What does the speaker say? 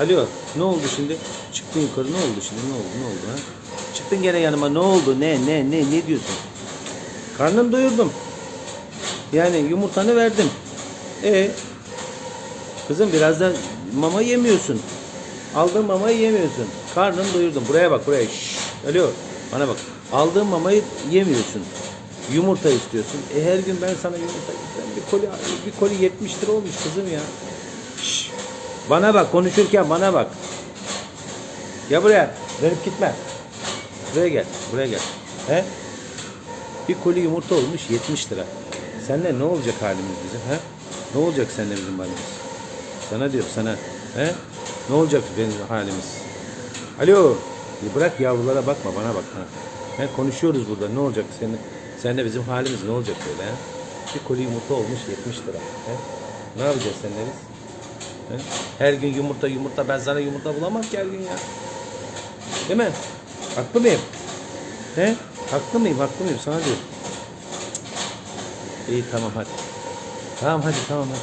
Alo ne oldu şimdi? Çıktın yukarı ne oldu şimdi? Ne oldu? Ne oldu ha? Çıktın gene yanıma ne oldu? Ne ne ne ne diyorsun? Karnını doyurdum. Yani yumurtanı verdim. E kızım biraz da mama yemiyorsun. Aldığın mamayı yemiyorsun. Karnını doyurdum. Buraya bak buraya. Şşş. Alo bana bak. Aldığın mamayı yemiyorsun. Yumurta istiyorsun. E her gün ben sana yumurta bir koli bir koli 70 lira olmuş kızım ya. Bana bak konuşurken bana bak. Ya buraya. Dönüp gitme. Buraya gel. Buraya gel. He? Bir koli yumurta olmuş 70 lira. Seninle ne olacak halimiz bizim he? Ne olacak seninle bizim halimiz? Sana diyor sana. He? Ne olacak benim halimiz? Alo. Bırak yavrulara bakma bana bak. Ha. He, konuşuyoruz burada. Ne olacak senin? Seninle bizim halimiz ne olacak böyle he? Bir koli yumurta olmuş 70 lira. He? Ne yapacağız seninle biz? He? Her gün yumurta yumurta. Ben sana yumurta bulamam ki her gün ya. Değil mi? Haklı mıyım? He? Haklı mıyım? Haklı mıyım? Sana diyorum. İyi tamam hadi. Tamam hadi tamam hadi.